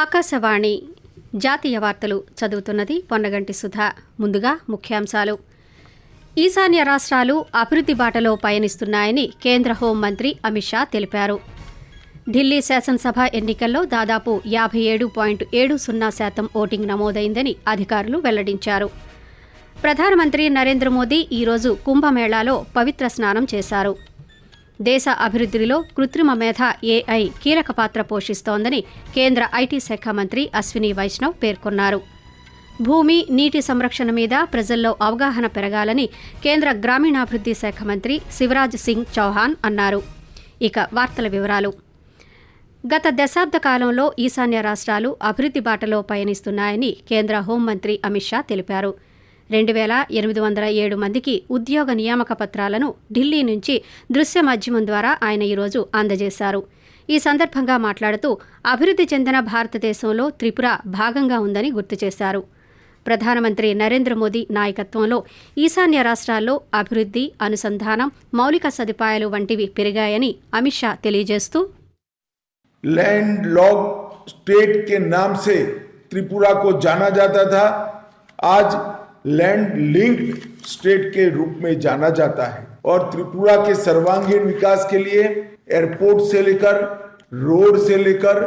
ఆకాశవాణి జాతీయ వార్తలు చదువుతున్నది పొన్నగంటి సుధా. ముందుగా ముఖ్యాంశాలు. ఈశాన్య రాష్ట్రాలు అభివృద్ధి బాటలో పయనిస్తున్నాయని కేంద్ర హోంమంత్రి అమిత్ షా తెలిపారు. ఢిల్లీ శాసనసభ ఎన్నికల్లో దాదాపు యాభై ఏడు పాయింట్ ఏడు సున్నా శాతం ఓటింగ్ నమోదైందని అధికారులు వెల్లడించారు. ప్రధానమంత్రి నరేంద్ర మోదీ ఈరోజు కుంభమేళాలో పవిత్ర స్నానం చేశారు. దేశ అభివృద్ధిలో కృత్రిమ మేధ ఏఐ కీలక పాత్ర పోషిస్తోందని కేంద్ర ఐటీ శాఖ మంత్రి అశ్విని వైష్ణవ్ పేర్కొన్నారు. భూమి నీటి సంరక్షణ మీద ప్రజల్లో అవగాహన పెరగాలని కేంద్ర గ్రామీణాభివృద్ధి శాఖ మంత్రి శివరాజ్ సింగ్ చౌహాన్ అన్నారు. ఇక వార్తల వివరాలు. గత దశాబ్ద కాలంలో ఈశాన్య రాష్ట్రాలు అభివృద్ధి బాటలో పయనిస్తున్నాయని కేంద్ర హోంమంత్రి అమిత్ షా తెలిపారు. రెండు వేల ఎనిమిది వందల ఏడు మందికి ఉద్యోగ నియామక పత్రాలను ఢిల్లీ నుంచి దృశ్య మాధ్యమం ద్వారా ఆయన ఈరోజు అందజేశారు ఈ సందర్భంగా మాట్లాడుతూ అభివృద్ధి చెందిన భారతదేశంలో త్రిపుర భాగంగా ఉందని గుర్తు చేశారు ప్రధానమంత్రి నరేంద్ర మోదీ నాయకత్వంలో ఈశాన్య రాష్ట్రాల్లో అభివృద్ధి అనుసంధానం మౌలిక సదుపాయాలు వంటివి పెరిగాయని అమిత్ షా తెలియజేస్తూ लैंड लॉक स्टेट के नाम से त्रिपुरा को जाना जाता था आज लैंड लिंक्ड स्टेट के रूप में जाना जाता है। और त्रिपुरा के सर्वांगीण विकास के लिए एयरपोर्ट से लेकर रोड से लेकर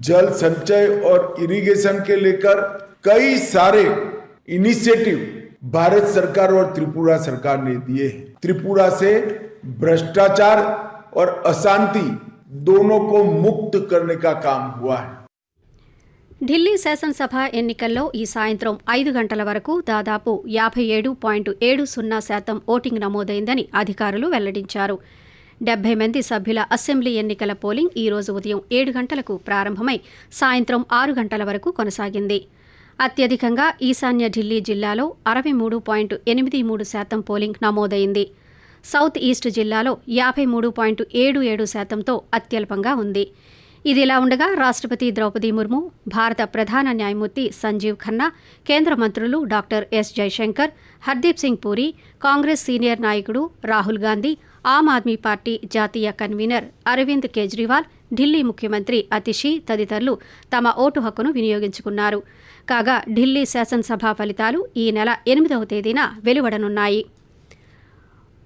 जल संचय और इरिगेशन के लेकर कई सारे इनिशिएटिव भारत सरकार और त्रिपुरा सरकार ने दिए हैं। त्रिपुरा से भ्रष्टाचार और अशांति दोनों को मुक्त करने का काम हुआ है। ఢిల్లీ శాసనసభ ఎన్నికల్లో ఈ సాయంత్రం ఐదు గంటల వరకు దాదాపు యాభై ఏడు పాయింట్ ఏడు సున్నా శాతం ఓటింగ్ నమోదైందని అధికారులు వెల్లడించారు. డెబ్బై మంది సభ్యుల అసెంబ్లీ ఎన్నికల పోలింగ్ ఈ రోజు ఉదయం ఏడు గంటలకు ప్రారంభమై సాయంత్రం ఆరు గంటల వరకు కొనసాగింది. అత్యధికంగా ఈశాన్య ఢిల్లీ జిల్లాలో అరవై మూడు పాయింట్ ఎనిమిది మూడు శాతం పోలింగ్ నమోదైంది. సౌత్ ఈస్ట్ జిల్లాలో యాభై మూడు పాయింట్ ఏడు ఏడు శాతంతో అత్యల్పంగా ఉంది. ఇదిలా ఉండగా రాష్ట్రపతి ద్రౌపది ముర్ము భారత ప్రధాన న్యాయమూర్తి సంజీవ్ ఖన్నా కేంద్ర మంత్రులు doctor S Jaishankar Hardeep Singh Puri Congress senior నాయకుడు రాహుల్ గాంధీ ఆమ్ ఆద్మీ పార్టీ జాతీయ కన్వీనర్ అరవింద్ కేజ్రీవాల్ ఢిల్లీ ముఖ్యమంత్రి అతిషి తదితరులు తమ ఓటు హక్కును వినియోగించుకున్నారు. కాగా ఢిల్లీ శాసనసభ ఫలితాలు ఈ నెల ఎనిమిదవ తేదీన వెలువడనున్నాయి.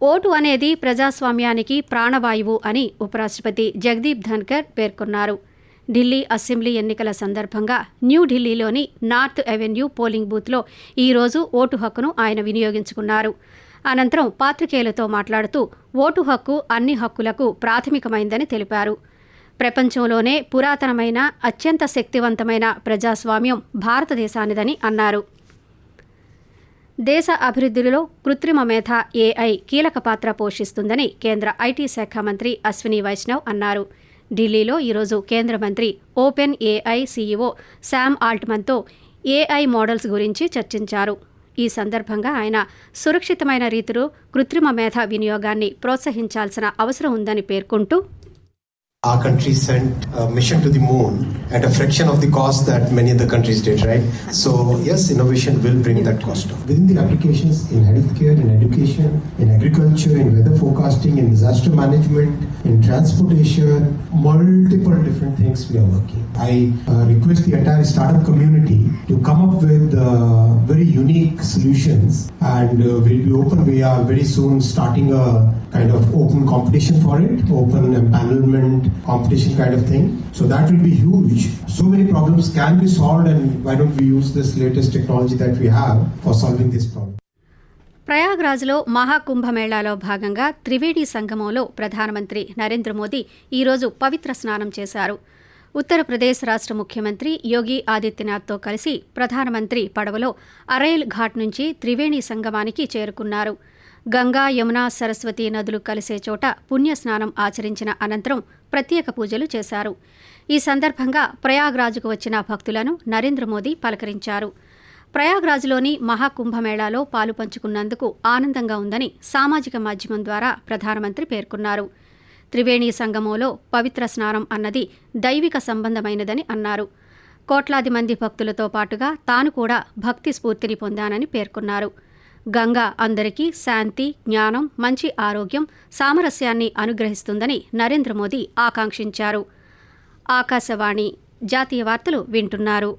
ఓటు అనేది ప్రజాస్వామ్యానికి ప్రాణవాయువు అని ఉపరాష్ట్రపతి జగదీప్ ధన్కర్ పేర్కొన్నారు. ఢిల్లీ అసెంబ్లీ ఎన్నికల సందర్భంగా న్యూఢిల్లీలోని నార్త్ అవెన్యూ పోలింగ్ బూత్లో ఈరోజు ఓటు హక్కును ఆయన వినియోగించుకున్నారు. అనంతరం పాత్రికేయులతో మాట్లాడుతూ ఓటు హక్కు అన్ని హక్కులకు ప్రాథమికమైందని తెలిపారు. ప్రపంచంలోనే పురాతనమైన అత్యంత శక్తివంతమైన ప్రజాస్వామ్యం భారతదేశానిదని అన్నారు. దేశ అభివృద్ధిలో కృత్రిమ మేధ ఏఐ కీలక పాత్ర పోషిస్తుందని కేంద్ర ఐటీ శాఖ మంత్రి అశ్విని వైష్ణవ్ అన్నారు. ఢిల్లీలో ఈరోజు కేంద్ర మంత్రి ఓపెన్ ఏఐ సీఈఓ శామ్ ఆల్ట్మన్తో ఏఐ మోడల్స్ గురించి చర్చించారు. ఈ సందర్భంగా ఆయన సురక్షితమైన రీతిలో కృత్రిమ మేధ వినియోగాన్ని ప్రోత్సహించాల్సిన అవసరం ఉందని పేర్కొంటూ Our country sent a mission to the moon at a fraction of the cost that many other countries did, right? So, yes, innovation will bring that cost down. Within the applications in healthcare, in education, in agriculture, in weather forecasting, in disaster management, in transportation, multiple different things we are working. I uh, request the entire startup community to come up with uh, very unique solutions and uh, we'll be open. We are very soon starting a kind of open competition for it, open empanelment competition kind of thing. So that will be huge. So many problems can be solved and why don't we use this latest technology that we have for solving this problem? ప్రయాగ్రాజ్లో మహాకుంభమేళాలో భాగంగా త్రివేణి సంగమంలో ప్రధానమంత్రి నరేంద్ర మోదీ ఈరోజు పవిత్ర స్నానం చేశారు ఉత్తరప్రదేశ్ రాష్ట్ర ముఖ్యమంత్రి యోగి ఆదిత్యనాథ్తో కలిసి ప్రధానమంత్రి పడవలో అరైల్ ఘాట్ నుంచి త్రివేణి సంగమానికి చేరుకున్నారు గంగా యమున సరస్వతి నదులు కలిసే చోట పుణ్యస్నానం ఆచరించిన అనంతరం ప్రత్యేక పూజలు చేశారు. ఈ సందర్భంగా ప్రయాగ్రాజ్కు వచ్చిన భక్తులను నరేంద్ర మోదీ పలకరించారు. ప్రయాగ్రాజ్లోని మహాకుంభమేళాలో పాలు పంచుకున్నందుకు ఆనందంగా ఉందని సామాజిక మాధ్యమం ద్వారా ప్రధానమంత్రి పేర్కొన్నారు. త్రివేణి సంగమంలో పవిత్ర స్నానం అన్నది దైవిక సంబంధమైనదని అన్నారు. కోట్లాది మంది భక్తులతో పాటుగా తాను కూడా భక్తి స్ఫూర్తిని పొందానని పేర్కొన్నారు. గంగా అందరికీ శాంతి జ్ఞానం మంచి ఆరోగ్యం సామరస్యాన్ని అనుగ్రహిస్తుందని నరేంద్ర మోదీ ఆకాంక్షించారు. ఆకాశవాణి జాతీయ వార్తలు వింటున్నారు.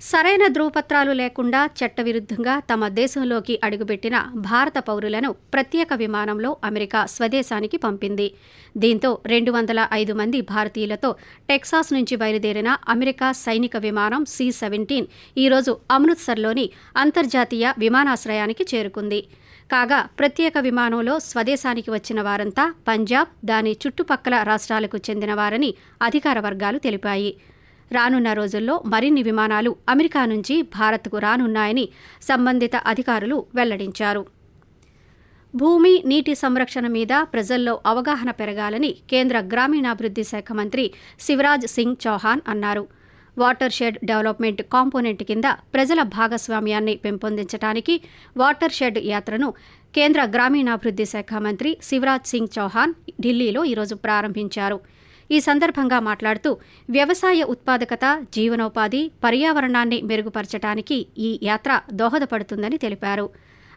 సరైన ధృవపత్రాలు లేకుండా చట్టవిరుద్ధంగా తమ దేశంలోకి అడుగుపెట్టిన భారత పౌరులను ప్రత్యేక విమానంలో అమెరికా స్వదేశానికి పంపింది. దీంతో రెండు వందల ఐదు మంది భారతీయులతో టెక్సాస్ నుంచి బయలుదేరిన అమెరికా సైనిక విమానం సి సెవెంటీన్ ఈరోజు అమృత్సర్లోని అంతర్జాతీయ విమానాశ్రయానికి చేరుకుంది. కాగా ప్రత్యేక విమానంలో స్వదేశానికి వచ్చిన వారంతా పంజాబ్ దాని చుట్టుపక్కల రాష్ట్రాలకు చెందిన వారని అధికార వర్గాలు తెలిపాయి. రానున్న రోజుల్లో మరిన్ని విమానాలు అమెరికా నుంచి భారత్కు రానున్నాయని సంబంధిత అధికారులు వెల్లడించారు. భూమి నీటి సంరక్షణ మీద ప్రజల్లో అవగాహన పెరగాలని కేంద్ర గ్రామీణాభివృద్ధి శాఖ మంత్రి శివరాజ్ సింగ్ చౌహాన్ అన్నారు. వాటర్ షెడ్ డెవలప్మెంట్ కాంపోనెంట్ కింద ప్రజల భాగస్వామ్యాన్ని పెంపొందించడానికి వాటర్ షెడ్ యాత్రను కేంద్ర గ్రామీణాభివృద్ధి శాఖ మంత్రి శివరాజ్ సింగ్ చౌహాన్ ఢిల్లీలో ఈరోజు ప్రారంభించారు. ఈ సందర్భంగా మాట్లాడుతూ వ్యవసాయ ఉత్పాదకత జీవనోపాధి పర్యావరణాన్ని మెరుగుపరచడానికి ఈ యాత్ర దోహదపడుతుందని తెలిపారు.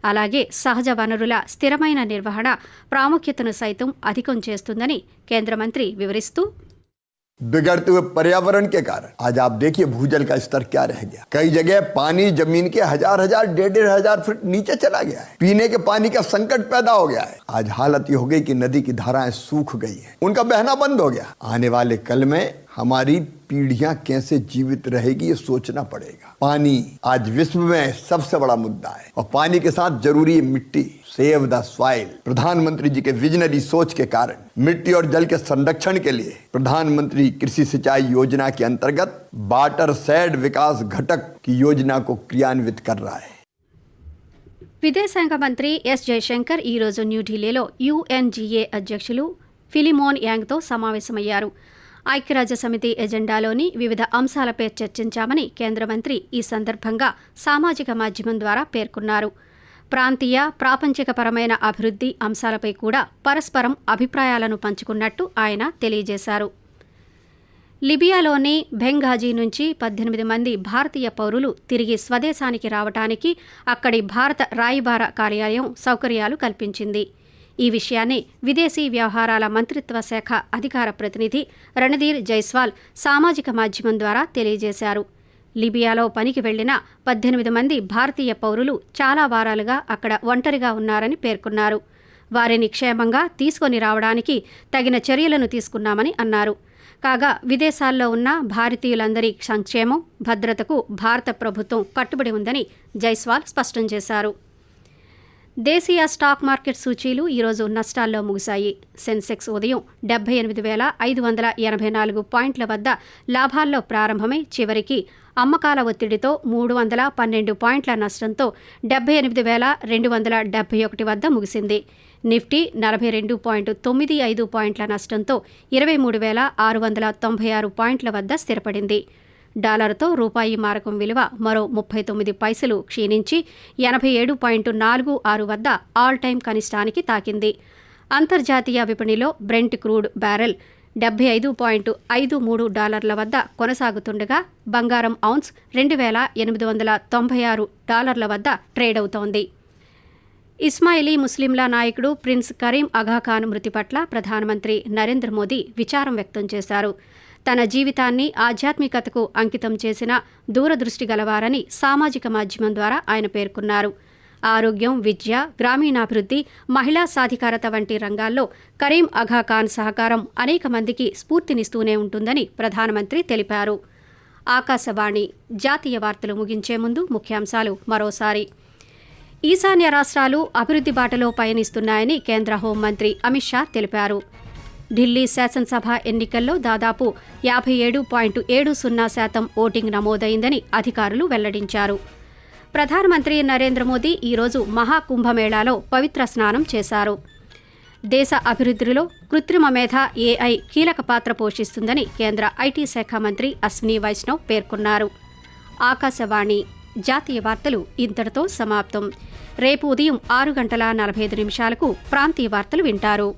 అలాగే సహజ వనరుల స్థిరమైన నిర్వహణ ప్రాముఖ్యతను సైతం అధికం చేస్తుందని కేంద్ర మంత్రి వివరిస్తూ बिगड़ते हुए पर्यावरण के कारण। आज आप देखिए भूजल का स्तर क्या रह गया। कई जगह पानी ज़मीन के हज़ार हज़ार, डेढ़ डेढ़ हज़ार फीट नीचे चला गया है। पीने के पानी का संकट पैदा हो गया है। आज हालत ये हो गई कि नदी की धाराएँ सूख गई हैं। उनका बहना बंद हो गया। आने वाले कल में हमारी पीढ़ियाँ कैसे जीवित रहेगी, ये सोचना पड़ेगा। पानी आज विश्व में सबसे बड़ा मुद्दा है। और पानी के साथ ज़रूरी है मिट्टी सेव द सॉइल प्रधानमंत्री जी के विजनरी सोच के कारण मिट्टी और जल के संरक्षण के लिए प्रधानमंत्री कृषि सिंचाई योजना के अंतर्गत वाटर सेड विकास घटक की योजना को क्रियान्वित कर रहा है విదేశాంగ మంత్రి ఎస్ జయశంకర్ ఈరోజు న్యూఢిల్లీలో యుఎన్జీఏ అధ్యక్షులు ఫిలిమోన్ యాంగ్తో సమావేశమయ్యారు ఐక్యరాజ్య సమితి ఎజెండాలోని వివిధ అంశాలపై చర్చించామని కేంద్ర మంత్రి ఈ సందర్భంగా సామాజిక మాధ్యమం ద్వారా పేర్కొన్నారు ప్రాంతీయ ప్రాపంచికపరమైన అభివృద్ధి అంశాలపై కూడా పరస్పరం అభిప్రాయాలను పంచుకున్నట్టు ఆయన తెలియజేశారు. లిబియాలోని బెంఘాజీ నుంచి పద్దెనిమిది మంది భారతీయ పౌరులు తిరిగి స్వదేశానికి రావటానికి అక్కడి భారత రాయబార కార్యాలయం సౌకర్యాలు కల్పించింది. ఈ విషయాన్ని విదేశీ వ్యవహారాల మంత్రిత్వ శాఖ అధికార ప్రతినిధి రణధీర్ జైస్వాల్ సామాజిక మాధ్యమం ద్వారా తెలియజేశారు. లిబియాలో పనికి వెళ్ళిన పద్దెనిమిది మంది భారతీయ పౌరులు చాలా వారాలుగా అక్కడ ఒంటరిగా ఉన్నారని పేర్కొన్నారు. వారిని క్షేమంగా తీసుకొని రావడానికి తగిన చర్యలను తీసుకున్నామని అన్నారు. కాగా విదేశాల్లో ఉన్న భారతీయులందరి సంక్షేమం భద్రతకు భారత ప్రభుత్వం కట్టుబడి ఉందని జైస్వాల్ స్పష్టం చేశారు. దేశీయ స్టాక్ మార్కెట్ సూచీలు ఈరోజు నష్టాల్లో ముగిశాయి. సెన్సెక్స్ ఉదయం డెబ్బై ఎనిమిది వేల ఐదు వందల ఎనభై నాలుగు పాయింట్ల వద్ద లాభాల్లో ప్రారంభమై చివరికి అమ్మకాల ఒత్తిడితో మూడు వందల పన్నెండు పాయింట్ల నష్టంతో డెబ్బై ఎనిమిది వేల రెండు వందల డెబ్బై ఒకటి వద్ద ముగిసింది. నిఫ్టీ నలభై రెండు పాయింట్ తొమ్మిది ఐదు పాయింట్ల నష్టంతో ఇరవై మూడు వేల ఆరు వందల తొంభై ఆరు పాయింట్ల వద్ద స్థిరపడింది. డాలర్తో రూపాయి మారకం విలువ మరో ముప్పై తొమ్మిది పైసలు క్షీణించి ఎనభై ఏడు పాయింట్ నాలుగు ఆరు వద్ద ఆల్ టైం కనిష్టానికి తాకింది. అంతర్జాతీయ విపణిలో బ్రెంట్ క్రూడ్ బ్యారెల్ డెబ్బై ఐదు పాయింట్ ఐదు మూడు డాలర్ల వద్ద కొనసాగుతుండగా బంగారం ఔన్స్ రెండు వేల ఎనిమిది వందల తొంభై ఆరు డాలర్ల వద్ద ట్రేడ్ అవుతోంది. ఇస్మాయిలీ ముస్లింల నాయకుడు ప్రిన్స్ కరీం అఘాఖాన్ మృతి పట్ల ప్రధానమంత్రి నరేంద్ర మోదీ విచారం వ్యక్తం చేశారు. తన జీవితాన్ని ఆధ్యాత్మికతకు అంకితం చేసిన దూరదృష్టి గలవారని సామాజిక మాధ్యమం ద్వారా ఆయన పేర్కొన్నారు. ఆరోగ్యం విద్య గ్రామీణాభివృద్ధి మహిళా సాధికారత వంటి రంగాల్లో కరీం అఘాఖాన్ సహకారం అనేక మందికి స్ఫూర్తినిస్తూనే ఉంటుందని ప్రధానమంత్రి తెలిపారు. ఆకాశవాణి జాతీయ వార్తలు ముగించే ముందు ముఖ్యాంశాలు మరోసారి. ఈశాన్య రాష్ట్రాలు అభివృద్ధి బాటలో పయనిస్తున్నాయని కేంద్ర హోంమంత్రి అమిత్ షా తెలిపారు. ఢిల్లీ శాసనసభ ఎన్నికల్లో దాదాపు యాభై ఏడు పాయింట్ ఏడు సున్నా శాతం ఓటింగ్ నమోదైందని అధికారులు వెల్లడించారు. ప్రధానమంత్రి నరేంద్ర మోదీ ఈరోజు మహాకుంభమేళాలో పవిత్ర స్నానం చేశారు. దేశ అభివృద్ధిలో కృత్రిమ మేధ ఏఐ కీలక పాత్ర పోషిస్తుందని కేంద్ర ఐటీ శాఖ మంత్రి అశ్విని వైష్ణవ్ పేర్కొన్నారు. ఆకాశవాణి జాతీయ వార్తలు ఇంతటితో సమాప్తం. రేపు ఉదయం ఆరు గంటల నలభై ఐదు నిమిషాలకు ప్రాంతీయ వార్తలు వింటారు.